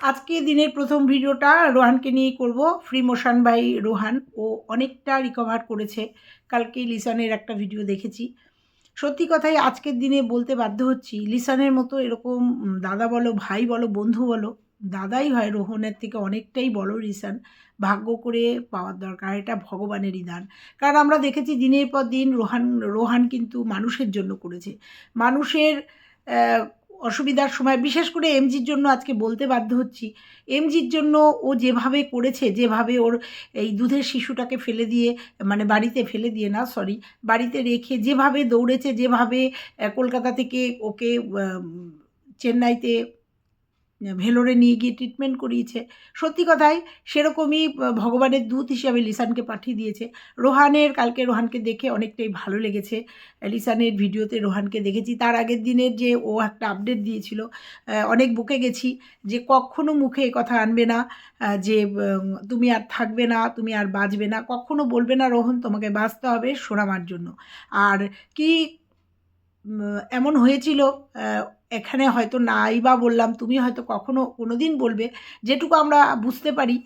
আজকে দিনের প্রথম ভিডিওটা রোহানকে নিয়ে করব। ফ্রি মোশন বাই রোহান ও অনেকটা রিকভার করেছে। কালকে লিসানের একটা ভিডিও দেখেছি। সত্যি কথাই আজকের দিনে বলতে বাধ্য হচ্ছি, লিসানের মতো এরকম দাদা বলো, ভাই বলো, বন্ধু বলো, দাদাই হয় রোহনের থেকে অনেকটাই বড় রিসান ভাগ্য করে পাওয়ার দরকার, এটা ভগবানেরই দান। কারণ আমরা দেখেছি দিনের পর দিন রোহান রোহান কিন্তু মানুষের জন্য করেছে। মানুষের অসুবিধার সময়, বিশেষ করে এমজির জন্য আজকে বলতে বাধ্য হচ্ছি। এমজির জন্য ও যেভাবে করেছে, যেভাবে ওর এই দুধের শিশুটাকে ফেলে দিয়ে মানে বাড়িতে ফেলে দিয়ে না সরি বাড়িতে রেখে যেভাবে দৌড়েছে, যেভাবে কলকাতা থেকে ওকে চেন্নাইতে ভেলোরে নিয়ে গিয়ে ট্রিটমেন্ট করিয়েছে। সত্যি কথাই, সেরকমই ভগবানের দূত হিসাবে লিসানকে পাঠিয়ে দিয়েছে। রোহানের, কালকে রোহানকে দেখে অনেকটাই ভালো লেগেছে। লিসানের ভিডিওতে রোহানকে দেখেছি। তার আগের দিনের যে ও একটা আপডেট দিয়েছিল অনেক বুকে গেছি যে কখনো মুখে কথা আনবে না যে তুমি আর থাকবে না, তুমি আর বাঁচবে না। কখনো বলবে না, রোহন, তোমাকে বাঁচতে হবে সোনামার জন্য। আর কি এমন হয়েছিল এখানে হয়তো নাই বা বললাম, তুমি হয়তো কখনো কোনো দিন বলবে, যেটুকু আমরা বুঝতে পারি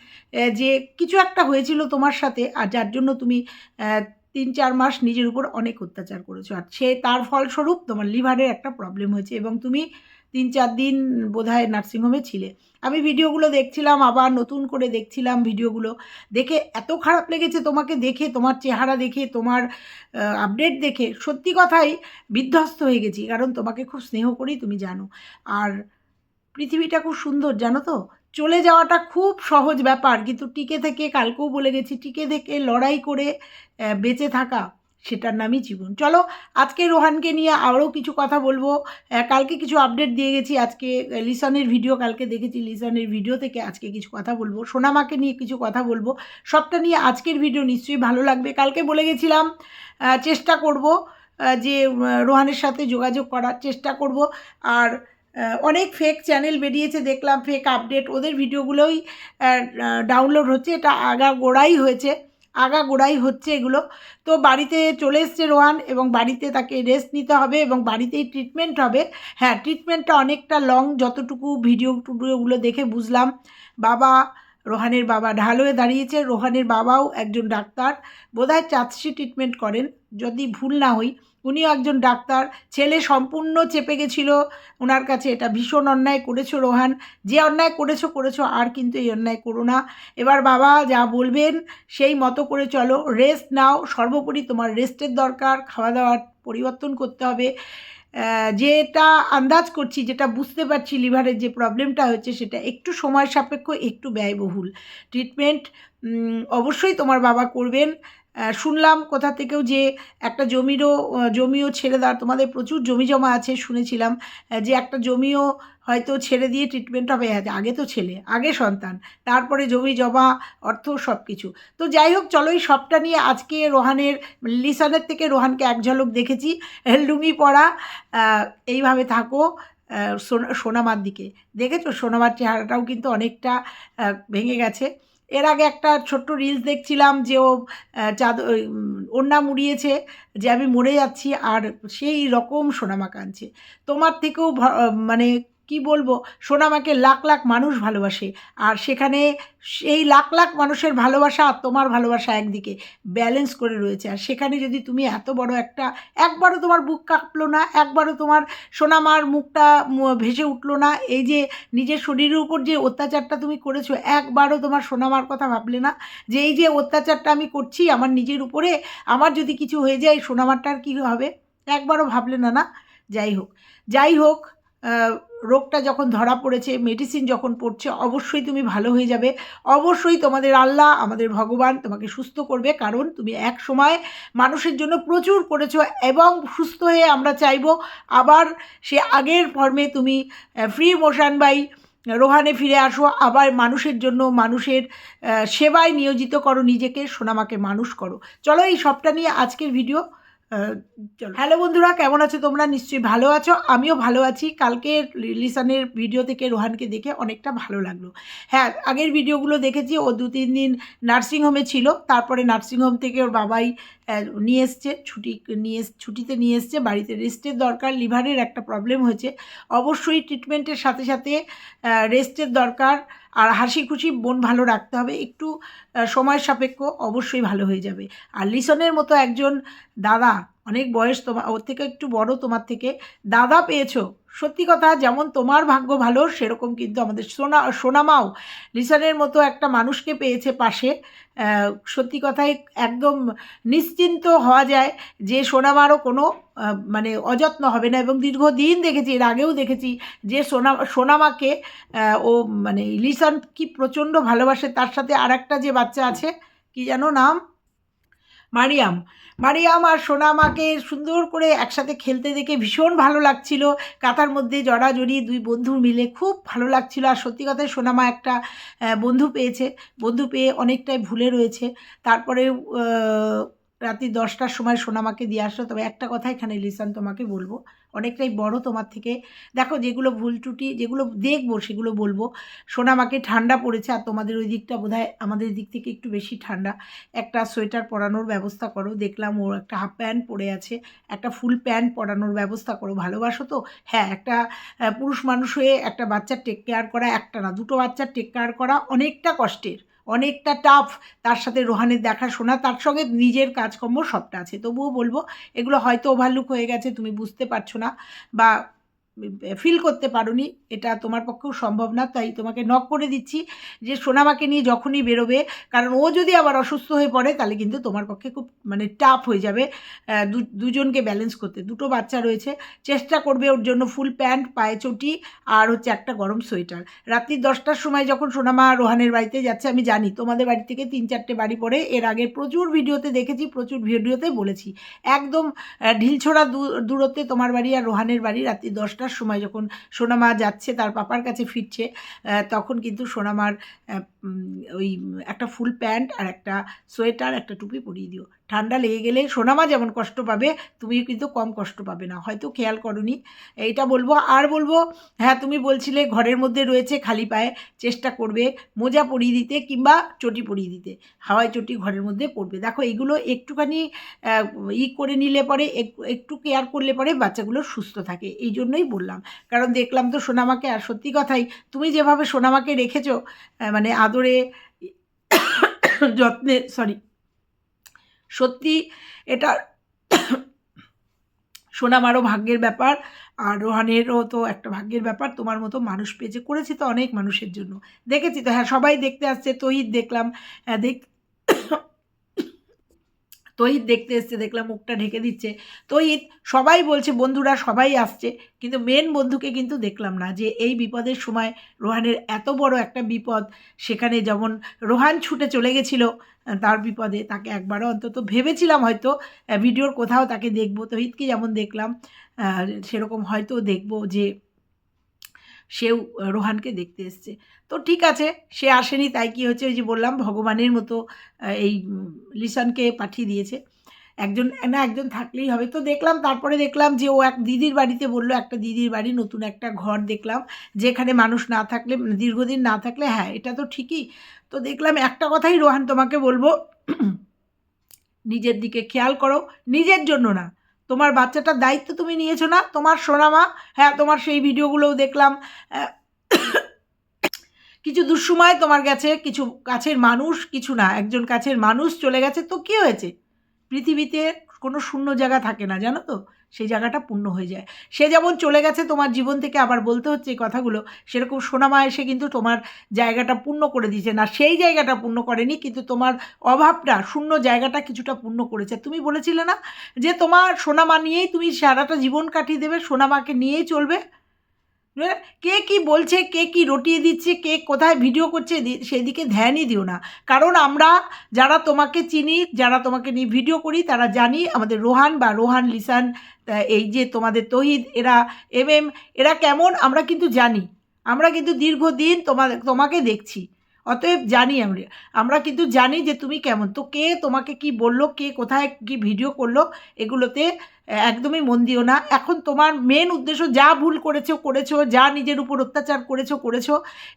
যে কিছু একটা হয়েছিল তোমার সাথে আর যার জন্য তুমি তিন চার মাস নিজের উপর অনেক অত্যাচার করেছ। আর সে তার ফলস্বরূপ তোমার লিভারের একটা প্রবলেম হয়েছে এবং তুমি তিন চার দিন বোধহয় নার্সিংহোমে ছিলে। আমি ভিডিওগুলো দেখছিলাম, আবার নতুন করে দেখছিলাম ভিডিওগুলো। দেখে এত খারাপ লেগেছে তোমাকে দেখে, তোমার চেহারা দেখে, তোমার আপডেট দেখে। সত্যি কথাই বিধ্বস্ত হয়ে গেছি, কারণ তোমাকে খুব স্নেহ করি তুমি জানো। আর পৃথিবীটা খুব সুন্দর, জানো তো? চলে যাওয়াটা খুব সহজ ব্যাপার, কিন্তু টিকে থেকে, কালকেও বলে গেছি, টিকে থেকে লড়াই করে বেঁচে থাকা সেটার নামই জীবন। চলো, আজকে রোহানকে নিয়ে আরও কিছু কথা বলব। কালকে কিছু আপডেট দিয়ে গেছি। আজকে লিসনের ভিডিও কালকে দেখেছি। লিসনের ভিডিও থেকে আজকে কিছু কথা বলব। সোনামাকে নিয়ে কিছু কথা বলব। সবটা নিয়ে আজকের ভিডিও নিশ্চয়ই ভালো লাগবে। কালকে বলে গেছিলাম চেষ্টা করব যে রোহানের সাথে যোগাযোগ করার চেষ্টা করব। আর অনেক ফেক চ্যানেল বেরিয়েছে, দেখলাম ফেক আপডেট ওদের ভিডিওগুলোই ডাউনলোড হচ্ছে। এটা আগা গোড়াই হয়েছে। আগা গোড়াই হচ্ছে এগুলো। তো বাড়িতে চলে এসছে রোহান এবং বাড়িতে তাকে রেস্ট নিতে হবে এবং বাড়িতেই ট্রিটমেন্ট হবে। হ্যাঁ ট্রিটমেন্টটা অনেকটা লং যতটুকু ভিডিও টুডিওগুলো দেখে বুঝলাম। বাবা রোহানের বাবা ঢাল হয়ে দাঁড়িয়েছে। রোহানের বাবাও একজন ডাক্তার। বোধহয় চাঁদশি ট্রিটমেন্ট করেন। যদি ভুল না হই উনিও একজন ডাক্তার। ছেলে সম্পূর্ণ চেপে গেছিল। ওনার কাছে এটা ভীষণ অন্যায় করেছ রোহান। যে অন্যায় করেছ করেছ, আর কিন্তু এই অন্যায় করো না। এবার বাবা যা বলবেন, সেই মতো করে চলো। রেস্ট নাও। সর্বোপরি তোমার রেস্টের দরকার। খাওয়া দাওয়ার পরিবর্তন করতে হবে। যেটা আন্দাজ করছি, যেটা বুঝতে পারছি লিভারের যে প্রবলেমটা হচ্ছে, সেটা একটু সময় সাপেক্ষ, একটু ব্যয়বহুল। ট্রিটমেন্ট অবশ্যই তোমার বাবা করবেন। শুনলাম কোথা থেকেও যে একটা জমিরও জমিও ছেড়ে দেওয়ার, তোমাদের প্রচুর জমি জমা আছে, শুনেছিলাম যে একটা জমিও হয়তো ছেড়ে দিয়ে ট্রিটমেন্ট হবে আগে তো ছেলে, আগে সন্তান, তারপরে জমি জমা, অর্থ সব কিছু তো যাই হোক, চলো এই সবটা নিয়ে আজকে রোহানের, লিসানের থেকে রোহানকে এক ঝলক দেখেছি, লুঙ্গি পরা এইভাবে থাকো সোনামার দিকে। দেখেছ, সোনামার চেহারাটাও কিন্তু অনেকটা ভেঙে গেছে। এর আগে একটা ছোট্ট রিলস দেখছিলাম যে ও চাঁদ ওড়না মুড়িয়েছে যে আমি মরে যাচ্ছি আর সেই রকম সোনামা কাঁদছে। তোমার থেকেও মানে কি বলব? সোনামাকে লাখ লাখ মানুষ ভালোবাসে। আর সেখানে সেই লাখ লাখ মানুষের ভালোবাসা আর তোমার ভালোবাসা একদিকে ব্যালেন্স করে রয়েছে। আর সেখানে যদি তুমি এত বড় একটা, একবারও তোমার বুক কাঁপলো না, একবারও তোমার সোনামার মুখটা ভেসে উঠল না, এই যে নিজের শরীরের উপর যে অত্যাচারটা তুমি করেছ, একবারও তোমার সোনামার কথা ভাবলে না, যে এই যে অত্যাচারটা আমি করছি আমার নিজের উপরে, আমার যদি কিছু হয়ে যায় সোনামারটার কী হবে? একবারও ভাবলে না না? যাই হোক। যাই হোক রোগটা যখন ধরা পড়েছে মেডিসিন যখন পড়ছে, অবশ্যই তুমি ভালো হয়ে যাবে। অবশ্যই তোমাদের আল্লাহ, আমাদের ভগবান তোমাকে সুস্থ করবে। কারণ তুমি এক সময় মানুষের জন্য প্রচুর করেছ এবং সুস্থ হয়ে আমরা চাইব। আবার সে আগের ফর্মে তুমি ফ্রি মোশন বাই রোহানে ফিরে আসো। আবার মানুষের জন্য মানুষের সেবায় নিয়োজিত করো। নিজেকে, সোনামাকে মানুষ করো। চলো এই সবটা নিয়ে আজকের ভিডিও হ্যালো বন্ধুরা, কেমন আছো তোমরা? নিশ্চয়ই ভালো আছো। আমিও ভালো আছি। কালকে লিসানের ভিডিও থেকে রোহানকে দেখে অনেকটা ভালো লাগল। হ্যাঁ আগের ভিডিওগুলো দেখেছি। ও দু তিন দিন নার্সিংহোমে ছিল। তারপরে নার্সিংহোম থেকে ওর বাবাই নিয়ে এসছে, ছুটি নিয়ে ছুটিতে নিয়ে এসছে। বাড়িতে রেস্টের দরকার, লিভারের একটা প্রবলেম হয়েছে। অবশ্যই ট্রিটমেন্টের সাথে সাথে রেস্টের দরকার। আর হাসি খুশি মন ভালো রাখতে হবে। একটু সময় সাপেক্ষ অবশ্যই ভালো হয়ে যাবে। আর লিসনের মতো একজন দাদা, অনেক বয়স তোমার ওর থেকে একটু বড় তোমার থেকে, দাদা পেয়েছ। সত্যি কথা, যেমন তোমার ভাগ্য ভালো, সেরকম কিন্তু আমাদের সোনা, সোনামাও লিসানের মতো একটা মানুষকে পেয়েছে পাশে। সত্যি কথাই একদম নিশ্চিন্ত হওয়া যায় যে সোনামারও কোনো মানে অযত্ন হবে না। এবং দীর্ঘদিন দেখেছি, এর আগেও দেখেছি যে সোনা, সোনামাকে ও মানে লিসান কি প্রচণ্ড ভালোবাসে, তার সাথে আর একটা যে বাচ্চা আছে, কি যেন নাম? মারিয়াম। মারিয়াম আর সোনামাকে সুন্দর করে একসাথে খেলতে দেখে ভীষণ ভালো লাগছিল। কাতার মধ্যে জড়াজড়ি দুই বন্ধু মিলে খুব ভালো লাগছিল। আর সত্যি কথাই সোনামা একটা বন্ধু পেয়েছে। বন্ধু পেয়ে অনেকটাই ভুলে রয়েছে। তারপরে রাত্রি দশটার সময় সোনামাকে দিয়ে আসলো। তবে একটা কথা এখানে লিসান তোমাকে বলব, অনেকটাই বড় তোমার থেকে। দেখো যেগুলো ভুল ত্রুটি, যেগুলো দেখব সেগুলো বলব। সোনামাকে ঠান্ডা পড়েছে আর তোমাদের ওই দিকটা বোধহয় আমাদের দিক থেকে একটু বেশি ঠান্ডা। একটা সোয়েটার পরানোর ব্যবস্থা করো। দেখলাম ওর একটা হাফ প্যান্ট পরে আছে, একটা ফুল প্যান্ট পরানোর ব্যবস্থা করো। ভালোবাসো তো? হ্যাঁ একটা পুরুষ মানুষ হয়ে একটা বাচ্চার টেক কেয়ার করা একটা না, দুটো বাচ্চার টেক কেয়ার করা অনেকটা কষ্টের। অনেকটা টাফ তার সাথে রোহানের দেখাশোনা, তার সঙ্গে নিজের কাজকর্ম সবটা আছে। তবুও বলব, এগুলো হয়তো ওভারলুক হয়ে গেছে, তুমি বুঝতে পারছ না বা ফিল করতে পারোনি। এটা তোমার পক্ষেও সম্ভব না, তাই তোমাকে নক করে দিচ্ছি যে সোনামাকে নিয়ে যখনই বেরোবে, কারণ ও যদি আবার অসুস্থ হয়ে পড়ে, তাহলে কিন্তু তোমার পক্ষে খুব মানে টাফ হয়ে যাবে। দুজনকে ব্যালেন্স করতে। দুটো বাচ্চা রয়েছে। চেষ্টা করবে ওর জন্য ফুল প্যান্ট পায়ে চটি আর হচ্ছে একটা গরম সোয়েটার। রাত্রি দশটার সময় যখন সোনামা রোহানের বাড়িতে যাচ্ছে, আমি জানি তোমাদের বাড়ি থেকে তিন চারটে বাড়ি পরে এর আগে প্রচুর ভিডিওতে দেখেছি, প্রচুর ভিডিওতে বলেছি। একদম ঢিলছোড়া দূরত্বে তোমার বাড়ি আর রোহানের বাড়ি রাত্রি দশটার সময় যখন সোনামা যাচ্ছে, তার পাপার কাছে ফিরছে তখন কিন্তু সোনামার ওই একটা ফুল প্যান্ট আর একটা সোয়েটার, একটা টুপি পরিয়ে দিও। ঠান্ডা লেগে গেলে সোনামা যেমন কষ্ট পাবে তুমি কিন্তু কম কষ্ট পাবে না। হয়তো খেয়াল করনি। এইটা বলব। আর বলব হ্যাঁ তুমি বলছিলে ঘরের মধ্যে রয়েছে খালি পায়ে চেষ্টা করবে মোজা পরিয়ে দিতে কিংবা চটি পরিয়ে দিতে। হাওয়াই চটি ঘরের মধ্যে পড়বে দেখো এগুলো একটুখানি ই করে নিলে পরে, এক- একটু কেয়ার করলে পরে বাচ্চাগুলো সুস্থ থাকে। এই জন্যই বললাম। কারণ দেখলাম তো সোনামাকে, আর সত্যি কথাই, তুমি যেভাবে সোনামাকে রেখেছো মানে আদরে, যত্নে সরি সত্যি এটা সোনামারও ভাগ্যের ব্যাপার, আর রোহানেরও তো একটা ভাগ্যের ব্যাপার, তোমার মতো মানুষ পেয়েছে, করেছি তো অনেক মানুষের জন্য। দেখেছি তো হ্যাঁ সবাই দেখতে আসছে তহিদ দেখলাম হ্যাঁ দেখ তহিদ দেখতে এসছে, দেখলাম মুখটা ঢেকে দিচ্ছে। তহিদ সবাই বলছে, বন্ধুরা সবাই আসছে, কিন্তু মেন বন্ধুকে কিন্তু দেখলাম না যে এই বিপদের সময় রোহানের এত বড় একটা বিপদ, সেখানে যেমন রোহান ছুটে চলে গেছিল তার বিপদে তাকে একবারও অন্তত ভেবেছিলাম হয়তো ভিডিওর কোথাও তাকে দেখব তহিদকে যেমন দেখলাম সেরকম হয়তো দেখব যে সেও রোহানকে দেখতে এসছে। তো ঠিক আছে, সে আসেনি, তাই কি হচ্ছে? ওই যে বললাম, ভগবানের মতো এই লিসানকে পাঠিয়ে দিয়েছে। একজন, না, একজন থাকলেই হবে। তো দেখলাম, তারপরে দেখলাম যে ও এক দিদির বাড়িতে বলল, একটা দিদির বাড়ি, নতুন একটা ঘর দেখলাম, যেখানে মানুষ না থাকলে, দীর্ঘদিন না থাকলে হ্যাঁ এটা তো ঠিকই। তো দেখলাম, একটা কথাই রোহান তোমাকে বলব, নিজের দিকে খেয়াল করো, নিজের জন্য না তোমার বাচ্চাটার দায়িত্ব তুমি নিয়েছো না? তোমার সোনামা হ্যাঁ তোমার সেই ভিডিওগুলোও দেখলাম কিছু দুঃসময় তোমার গেছে কিছু কাছের মানুষ, কিছু না, একজন কাছের মানুষ চলে গেছে, তো কী হয়েছে? পৃথিবীতে কোনো শূন্য জায়গা থাকে না, জানো তো? সেই জায়গাটা পূর্ণ হয়ে যায়। সে যেমন চলে গেছে, তোমার জীবন থেকে আবার বলতে হচ্ছে এই কথাগুলো, সেরকম সোনামা এসে কিন্তু তোমার জায়গাটা পূর্ণ করে দিয়েছে। না, সেই জায়গাটা পূর্ণ করেনি, কিন্তু তোমার অভাবটা, শূন্য জায়গাটা কিছুটা পূর্ণ করেছে। তুমি বলেছিলে না যে তোমার সোনামা নিয়েই তুমি সারাটা জীবন কাটিয়ে দেবে, সোনামাকে নিয়েই চলবে? কে কি বলছে, কে কি রটিয়ে দিচ্ছে, কে কোথায় ভিডিও করছে সেদিকে ধ্যানই দিও না। কারণ আমরা যারা তোমাকে চিনি, যারা তোমাকে নিয়ে ভিডিও করি, তারা জানি আমাদের রোহান বা রোহান লিসান এই যে তোমাদের তহিদ, এরা এম এম, এরা কেমন আমরা কিন্তু জানি। আমরা কিন্তু দীর্ঘদিন তোমাদের তোমাকে দেখছি। অতএব জানি আমরা আমরা কিন্তু জানি যে তুমি কেমন। তো কে তোমাকে কি বলল, কে কোথায় কি ভিডিও করল, এগুলোতে একদমই মন দিও না। এখন তোমার মেন উদ্দেশ্য যা ভুল করেছ করেছ, যা নিজের উপর অত্যাচার করেছ করেছ,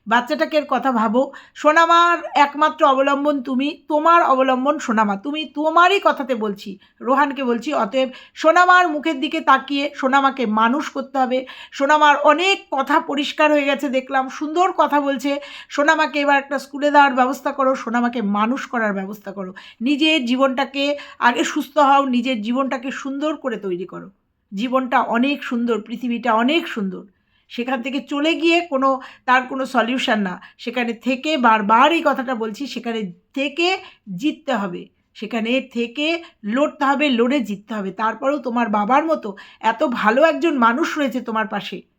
বাচ্চাটাকে কথা ভাবো। সোনামার একমাত্র অবলম্বন তুমি, তোমার অবলম্বন সোনামা। তুমি তোমারই কথাতে বলছি, রোহানকে বলছি। অতএব সোনামার মুখের দিকে তাকিয়ে সোনামাকে মানুষ করতে হবে। সোনামার অনেক কথা পরিষ্কার হয়ে গেছে দেখলাম, সুন্দর কথা বলছে। সোনামাকে এবার একটা স্কুলে দেওয়ার ব্যবস্থা করো, সোনামাকে মানুষ করার ব্যবস্থা করো। নিজের জীবনটাকে আগে সুস্থ হও, নিজের জীবনটাকে সুন্দর করে তৈরি করো। জীবনটা অনেক সুন্দর, পৃথিবীটা অনেক সুন্দর। সেখান থেকে চলে গিয়ে কোনো, তার কোনো সলিউশন না। সেখানে থেকে বারবার এই কথাটা বলছি, সেখানে থেকে জিততে হবে। সেখানে থেকে লড়তে হবে, লড়ে জিততে হবে। তারপরেও তোমার বাবার মতো এত ভালো একজন মানুষ রয়েছে তোমার পাশে।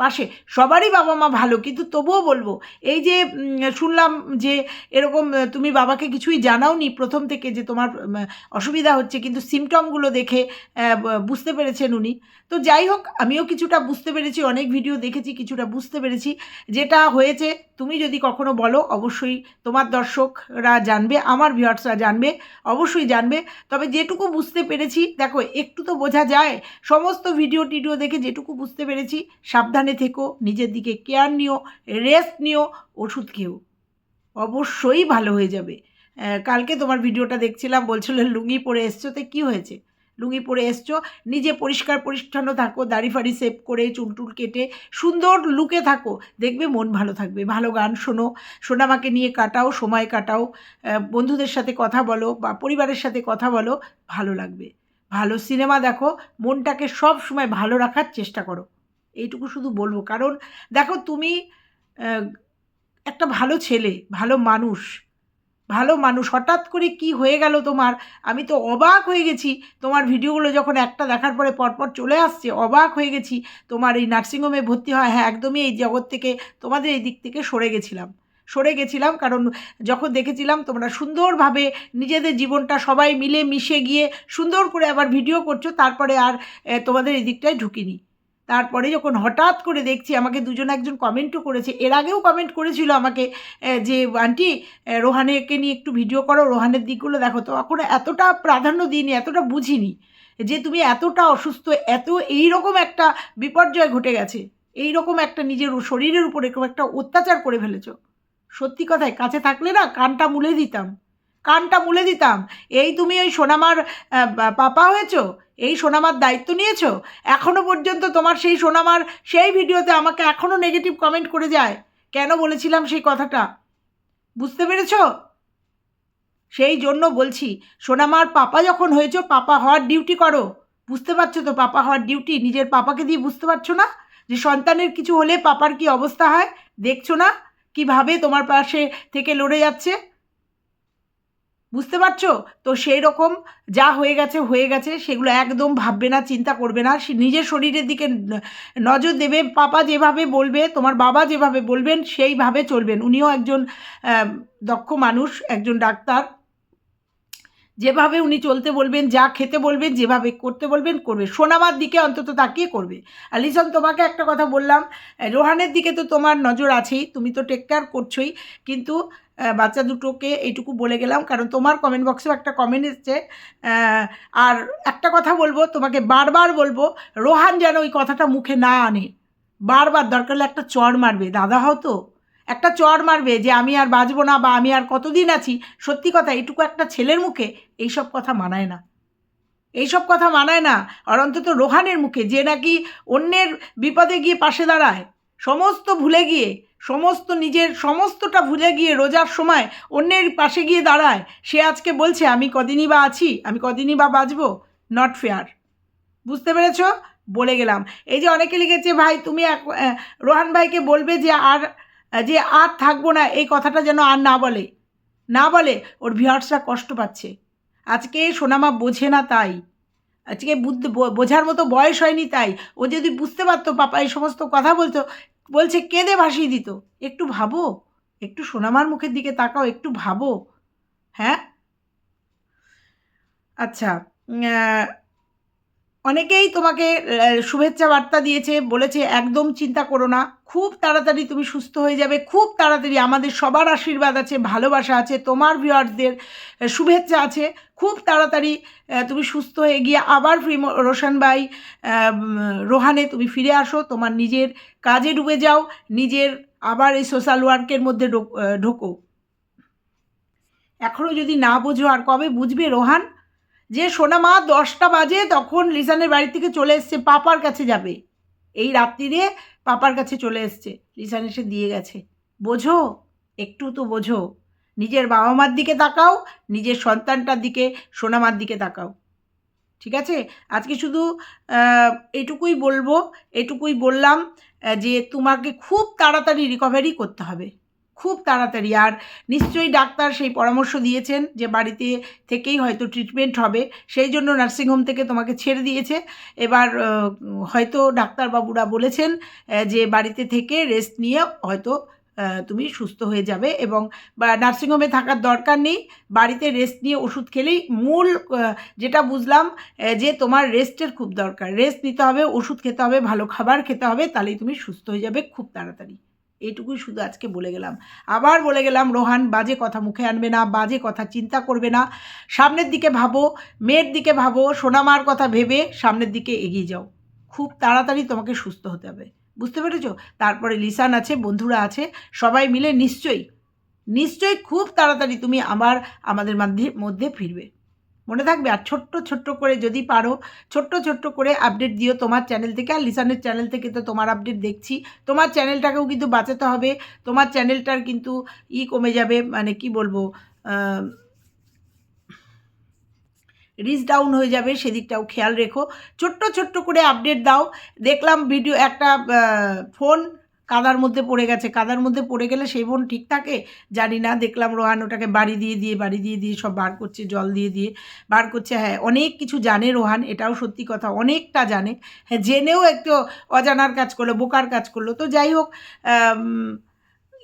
পাশে। সবারই বাবা মা ভালো, কিন্তু তবুও বলব, এই যে শুনলাম যে, এরকম তুমি বাবাকে কিছুই জানাওনি প্রথম থেকে যে তোমার অসুবিধা হচ্ছে, কিন্তু সিমটমগুলো দেখে বুঝতে পেরেছেন উনি। তো যাই হোক, আমিও কিছুটা বুঝতে পেরেছি, অনেক ভিডিও দেখেছি, কিছুটা বুঝতে পেরেছি। যেটা হয়েছে, তুমি যদি কখনো বলো, অবশ্যই তোমার দর্শকরা জানবে, আমার ভিউয়ার্সরা জানবে, অবশ্যই জানবে। তবে যেটুকু বুঝতে পেরেছি, দেখো, একটু তো বোঝা যায়, সমস্ত ভিডিও টিডিও দেখে যেটুকু বুঝতে পেরেছি, সাবধানে থেকো, নিজের দিকে কেয়ার নিও রেস্ট নিও, ওষুধ খেও। অবশ্যই ভালো হয়ে যাবে। কালকে তোমার ভিডিওটা দেখছিলাম, বলছিল লুঙ্গি পরে এসছো, তো কী হয়েছে? লুঙ্গি পরে এসছো, নিজে পরিষ্কার পরিচ্ছন্ন থাকো, দাড়ি ফাড়ি সেভ করে চুলটুল কেটে, সুন্দর লুকে থাকো। দেখবে মন ভালো থাকবে, ভালো গান শোনো। সোনামাকে নিয়ে কাটাও, সময় কাটাও। বন্ধুদের সাথে কথা বলো বা পরিবারের সাথে কথা বলো, ভালো লাগবে। ভালো সিনেমা দেখো, মনটাকে সব সময় ভালো রাখার চেষ্টা করো। এইটুকু শুধু বলব। কারণ দেখো তুমি একটা ভালো ছেলে, ভালো মানুষ ভালো মানুষ, হঠাৎ করে কি হয়ে গেল তোমার? আমি তো অবাক হয়ে গেছি। তোমার ভিডিওগুলো যখন একটা দেখার পরে পরপর চলে আসছে, অবাক হয়ে গেছি। তোমার এই নার্সিংহোমে ভর্তি হয় হ্যাঁ একদমই এই জগৎ থেকে, তোমাদের এই দিক থেকে সরে গেছিলাম। সরে গেছিলাম কারণ যখন দেখেছিলাম তোমরা সুন্দরভাবে নিজেদের জীবনটা সবাই মিলে মিশে গিয়ে সুন্দর করে আবার ভিডিও করছ, তারপরে আর তোমাদের এই দিকটায় ঢুকিনি। তারপরে যখন হঠাৎ করে দেখছি আমাকে দুজন একজন কমেন্টও করেছে, এর আগেও কমেন্ট করেছিল আমাকে যে, আন্টি রোহানেকে নিয়ে একটু ভিডিও করো, রোহানের দিকগুলো দেখো। তো এখন এতটা প্রাধান্য দিইনি, এতটা বুঝিনি যে, তুমি এতটা অসুস্থ, এত এই রকম একটা বিপর্যয় ঘটে গেছে এই রকম একটা নিজের শরীরের উপর এরকম একটা অত্যাচার করে ফেলেছ। সত্যি কথায়, কাছে থাকলে না কানটা মুলে দিতাম, কানটা মুলে দিতাম। এই তুমি ওই সোনামার পাপা হয়েছো এই সোনামার দায়িত্ব নিয়েছো? এখনও পর্যন্ত তোমার সেই সোনামার সেই ভিডিওতে আমাকে এখনও নেগেটিভ কমেন্ট করে যায়। কেন বলেছিলাম সেই কথাটা? বুঝতে পেরেছ? সেই জন্য বলছি, সোনামার পাপা যখন হয়েছ, পাপা হওয়ার ডিউটি করো। বুঝতে পারছ তো পাপা হওয়ার ডিউটি নিজের পাপাকে দিয়ে বুঝতে পারছ না? যে সন্তানের কিছু হলে পাপার কি অবস্থা হয়? দেখছ না? কীভাবে তোমার পাশে থেকে লড়ে যাচ্ছে? বুঝতে পারছ? তো সেই রকম যা হয়ে গেছে হয়ে গেছে, সেগুলো একদম ভাববে না, চিন্তা করবে না। নিজের শরীরের দিকে নজর দেবে। পাপা যেভাবে বলবে, তোমার বাবা যেভাবে বলবেন, সেইভাবে চলবেন। উনিও একজন দক্ষ মানুষ, একজন ডাক্তার। যেভাবে উনি চলতে বলবেন, যা খেতে বলবেন, যেভাবে করতে বলবেন, করবে। সোনামার দিকে অন্তত তাকিয়ে করবে। আর লিসন, তোমাকে একটা কথা বললাম রোহানের দিকে তো তোমার নজর আছেই, তুমি তো টেক কেয়ার করছোই। কিন্তু বাচ্চা দুটোকে এইটুকু বলে গেলাম। কারণ তোমার কমেন্ট বক্সেও একটা কমেন্ট এসছে। আর একটা কথা বলব, তোমাকে বারবার বলব, রোহান যেন ওই কথাটা মুখে না আনে। বারবার দরকার হলে একটা চড় মারবে। দাদা হতো একটা চড় মারবে যে, আমি আর বাঁচবো না বা আমি আর কতদিন আছি? সত্যি কথা, এইটুকু একটা ছেলের মুখে এইসব কথা মানায় না। এইসব কথা মানায় না। আর অন্তত রোহানের মুখে যে নাকি অন্যের বিপদে গিয়ে পাশে দাঁড়ায়। সমস্ত ভুলে গিয়ে, সমস্ত নিজের সমস্তটা ভুলে গিয়ে রোজার সময় অন্যের পাশে গিয়ে দাঁড়ায়। সে আজকে বলছে, আমি কদিনই বা আছি, আমি কদিনই বা বাঁচবো? নট ফেয়ার বুঝতে পেরেছ? বলে গেলাম। এই যে অনেকে লিখেছে, ভাই, তুমি রোহান ভাইকে বলবে যে আর যে আর থাকব না, এই কথাটা যেন আর না বলে। না বলে, ওর ভিউয়ার্সরা কষ্ট পাচ্ছে। আজকে সোনামা বোঝে না তাই। আজকে বুঝতে বোঝার মতো বয়স হয়নি তাই। ও যদি বুঝতে পারতো, পাপা এই সমস্ত কথা বলতো, বলছে, কেঁদে ভাসিয়ে দিত। একটু ভাবো, একটু সোনামার মুখের দিকে তাকাও, একটু ভাবো। হ্যাঁ? আচ্ছা অনেকেই তোমাকে শুভেচ্ছা বার্তা দিয়েছে, বলেছে, একদম চিন্তা করো না। খুব তাড়াতাড়ি তুমি সুস্থ হয়ে যাবে। খুব তাড়াতাড়ি আমাদের সবার আশীর্বাদ আছে, ভালোবাসা আছে, তোমার ভিউয়ার্সদের শুভেচ্ছা আছে। খুব তাড়াতাড়ি তুমি সুস্থ হয়ে গিয়ে আবার ফ্রি। রোশন ভাই রোহানে তুমি ফিরে আসো। তোমার নিজের কাজে ডুবে যাও। নিজের আবার এই সোশ্যাল ওয়ার্কের মধ্যে ঢোক- ঢোকো। এখনও যদি না বোঝো, আর কবে বুঝবে রোহান? যে সোনা মা দশটা বাজে তখন লিসানের বাড়ি থেকে চলে এসছে, পাপার কাছে যাবে। এই রাত্রিরে পাপার কাছে চলে এসছে, লিসান এসে দিয়ে গেছে। বোঝো, একটু তো বোঝো, নিজের বাবা মার দিকে তাকাও, নিজের সন্তানটার দিকে সোনামার দিকে তাকাও। ঠিক আছে? আজকে শুধু এটুকুই বলব, এটুকুই বললাম যে তোমাকে খুব তাড়াতাড়ি রিকভারি করতে হবে। খুব তাড়াতাড়ি। আর নিশ্চয়ই ডাক্তার সেই পরামর্শ দিয়েছেন যে বাড়িতে থেকেই হয়তো ট্রিটমেন্ট হবে। সেই জন্য নার্সিংহোম থেকে তোমাকে ছেড়ে দিয়েছে। এবার হয়তো ডাক্তারবাবুরা বলেছেন যে বাড়িতে থেকে রেস্ট নিয়ে হয়তো তুমি সুস্থ হয়ে যাবে এবং, বা নার্সিংহোমে থাকার দরকার নেই। বাড়িতে রেস্ট নিয়ে ওষুধ খেলেই মূল যেটা বুঝলাম যে তোমার রেস্টের খুব দরকার। রেস্ট নিতে হবে, ওষুধ খেতে হবে, ভালো খাবার খেতে হবে, তাহলেই তুমি সুস্থ হয়ে যাবে খুব তাড়াতাড়ি। এইটুকুই শুধু আজকে বলে গেলাম। আবার বলে গেলাম, রোহান, বাজে কথা মুখে আনবে না, বাজে কথা চিন্তা করবে না। সামনের দিকে ভাবো, মেয়ের দিকে ভাবো, সোনামার কথা ভেবে সামনের দিকে এগিয়ে যাও। খুব তাড়াতাড়ি তোমাকে সুস্থ হতে হবে। বুঝতে পেরেছ? তারপরে লিসান আছে, বন্ধুরা আছে, সবাই মিলে নিশ্চয়ই নিশ্চয়ই খুব তাড়াতাড়ি তুমি আবার আমাদের মধ্যে মধ্যে ফিরবে। মনে থাকবে? আর ছোট্ট ছোট্ট করে যদি পারো, ছোট্ট ছোট্ট করে আপডেট দিও তোমার চ্যানেল থেকে। আর লিসানের চ্যানেল থেকে তো তোমার আপডেট দেখছি। তোমার চ্যানেলটাকেও কিন্তু বাঁচাতে হবে। তোমার চ্যানেলটার কিন্তু ই কমে যাবে। মানে কি বলব? রিচ ডাউন হয়ে যাবে। সেদিকটাও খেয়াল রেখো। ছোট্ট ছোট্ট করে আপডেট দাও। দেখলাম ভিডিও একটা ফোন কাদার মধ্যে পড়ে গেছে, কাদার মধ্যে পড়ে গেলে সেই ফোন ঠিক থাকে? জানি না, দেখলাম রোহান ওটাকে বাড়ি দিয়ে দিয়ে, বাড়ি দিয়ে দিয়ে সব বার করছে, জল দিয়ে দিয়ে বার করছে। হ্যাঁ অনেক কিছু জানে রোহান, এটাও সত্যি কথা, অনেকটা জানে। হ্যাঁ জেনেও একটু অজানার কাজ করল, বোকার কাজ করল। তো যাই হোক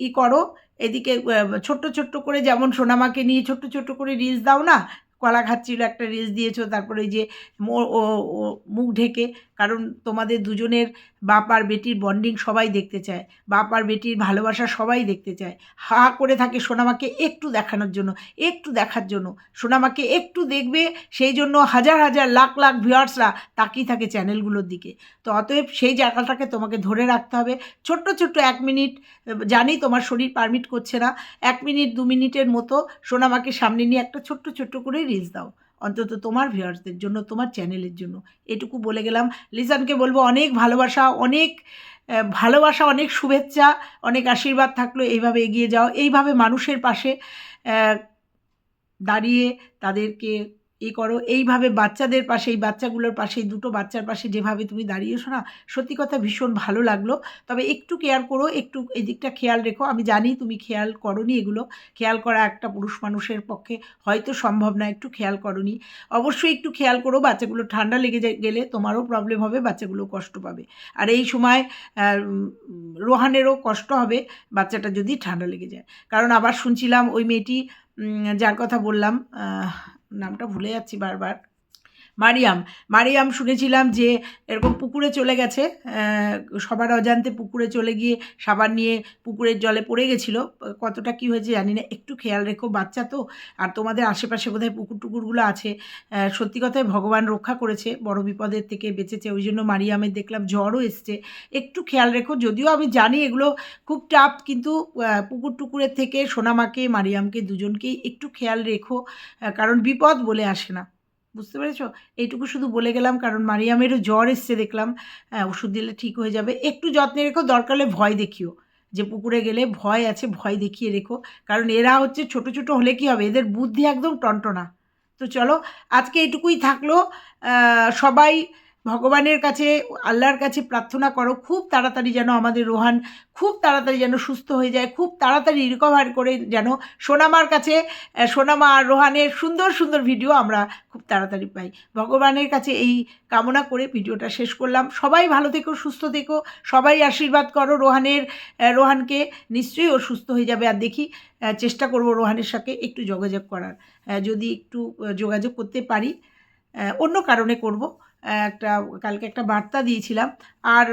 ই করো, এদিকে ছোট্ট ছোট্ট করে যেমন সোনামাকে নিয়ে ছোট্ট ছোট্ট করে রিলস দাও না কলা খাচ্ছিল, একটা রিলস দিয়েছ, তারপরে যে ও- মুখ ঢেকে, কারণ তোমাদের দুজনের বাপ আর বেটির বন্ডিং সবাই দেখতে চায়, বাপ আর বেটির ভালোবাসা সবাই দেখতে চায়। হা করে থাকে সোনামাকে একটু দেখানোর জন্য, একটু দেখার জন্য। সোনামাকে একটু দেখবে, সেই জন্য হাজার হাজার, লাখ লাখ ভিউয়ার্সরা তাকিয়ে থাকে চ্যানেলগুলোর দিকে। তো অতএব সেই জায়গাটাকে তোমাকে ধরে রাখতে হবে। ছোট্ট ছোট্ট এক মিনিট, জানি তোমার শরীর পারমিট করছে না, এক মিনিট, দু মিনিটের মতো সোনামাকে সামনে নিয়ে একটা ছোট্ট ছোট্ট করে রিলস দাও। অন্তত তোমার ভিউয়ার্সদের জন্য, তোমার চ্যানেলের জন্য। এটুকু বলে গেলাম। লিসানকে বলব, অনেক ভালোবাসা অনেক ভালোবাসা, অনেক শুভেচ্ছা, অনেক আশীর্বাদ থাকল। এইভাবে এগিয়ে যাও। এইভাবে মানুষের পাশে দাঁড়িয়ে তাদেরকে ই করো, এইভাবে বাচ্চাদের পাশে, এই বাচ্চাগুলোর পাশে দুটো বাচ্চার পাশে যেভাবে তুমি দাঁড়িয়েছো না, সত্যি কথা ভীষণ ভালো লাগল। তবে একটু কেয়ার করো, একটু এই দিকটা খেয়াল রেখো। আমি জানি তুমি খেয়াল করনি এগুলো। খেয়াল করা একটা পুরুষ মানুষের পক্ষে হয়তো সম্ভব না, একটু খেয়াল করনি। অবশ্যই একটু খেয়াল করো, বাচ্চাগুলো ঠান্ডা লেগে গেলে তোমারও প্রবলেম হবে, বাচ্চাগুলো কষ্ট পাবে। আর এই সময় রোহানেরও কষ্ট হবে, বাচ্চাটা যদি ঠান্ডা লেগে যায়। কারণ আবার শুনছিলাম ওই মেয়েটি যার কথা বললাম নামটা ভুলে যাচ্ছি বারবার। মারিয়াম মারিয়াম শুনেছিলাম যে এরকম পুকুরে চলে গেছে সবার অজান্তে পুকুরে চলে গিয়ে সাবান নিয়ে পুকুরের জলে পড়ে গেছিল। কতটা কি হয়েছে জানি না, একটু খেয়াল রেখো, বাচ্চা তো, আর তোমাদের আশেপাশে বোধহয় পুকুর টুকুরগুলো আছে। সত্যি কথায় ভগবান রক্ষা করেছে, বড় বিপদের থেকে বেঁচেছে, ওই জন্য মারিয়ামের দেখলাম জ্বরও এসছে। একটু খেয়াল রেখো, যদিও আমি জানি এগুলো খুব টাফ কিন্তু পুকুর টুকুরের থেকে সোনামাকে, মারিয়ামকে দুজনকেই একটু খেয়াল রেখো কারণ বিপদ বলে আসে না। বুঝতে পেরেছ? এইটুকু শুধু বলে গেলাম, কারণ মারিয়ামেরও জ্বর এসছে দেখলাম। হ্যাঁ ওষুধ দিলে ঠিক হয়ে যাবে। একটু যত্নে রেখো, দরকার হলে ভয় দেখিও। যে পুকুরে গেলে ভয় আছে, ভয় দেখিয়ে রেখো। কারণ এরা হচ্ছে ছোট ছোট হলে কি হবে? এদের বুদ্ধি একদম টনটনা। তো চলো, আজকে এটুকুই থাকল। সবাই ভগবানের কাছে, আল্লাহর কাছে প্রার্থনা করো, খুব তাড়াতাড়ি যেন আমাদের রোহান খুব তাড়াতাড়ি যেন সুস্থ হয়ে যায়, খুব তাড়াতাড়ি রিকভার করে যেন সোনামার কাছে সোনামা আর রোহানের সুন্দর সুন্দর ভিডিও আমরা খুব তাড়াতাড়ি পাই। ভগবানের কাছে এই কামনা করে ভিডিওটা শেষ করলাম। সবাই ভালো থেকো, সুস্থ থেকো, সবাই আশীর্বাদ করো রোহানের রোহানকে, নিশ্চয়ই ও সুস্থ হয়ে যাবে। আর দেখি চেষ্টা করব রোহানের সাথে একটু যোগাযোগ করার। যদি একটু যোগাযোগ করতে পারি অন্য কারণে করব। একটা, কালকে একটা বার্তা দিয়েছিলাম। আর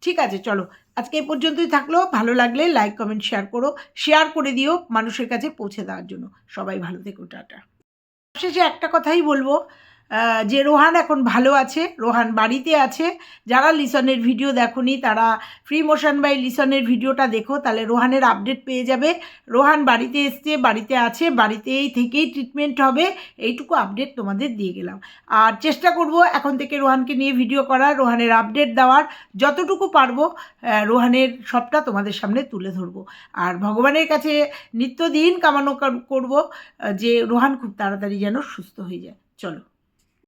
ঠিক আছে, চলো। আজকে এই পর্যন্তই থাকল। ভালো লাগলে লাইক কমেন্ট শেয়ার করো। শেয়ার করে দিও মানুষের কাছে পৌঁছে দেওয়ার জন্য। সবাই ভালো থেকো, টাটা। শেষে একটা কথাই বলব। যে রোহান এখন ভালো আছে, রোহান বাড়িতে আছে। যারা লিসনের ভিডিও দেখোনি, তারা ফ্রি মোশন বাই লিসনের ভিডিওটা দেখো, তাহলে রোহানের আপডেট পেয়ে যাবে। রোহান বাড়িতে এসছে, বাড়িতে আছে, বাড়িতেই থেকেই ট্রিটমেন্ট হবে, এইটুকু আপডেট তোমাদের দিয়ে গেলাম। আর চেষ্টা করব এখন থেকে রোহানকে নিয়ে ভিডিও করার, রোহানের আপডেট দেওয়ার, যতটুকু পারব রোহানের সবটা তোমাদের সামনে তুলে ধরবো। আর ভগবানের কাছে নিত্যদিন কামানো কর- করব যে রোহান খুব তাড়াতাড়ি যেন সুস্থ হয়ে যায়। চলো।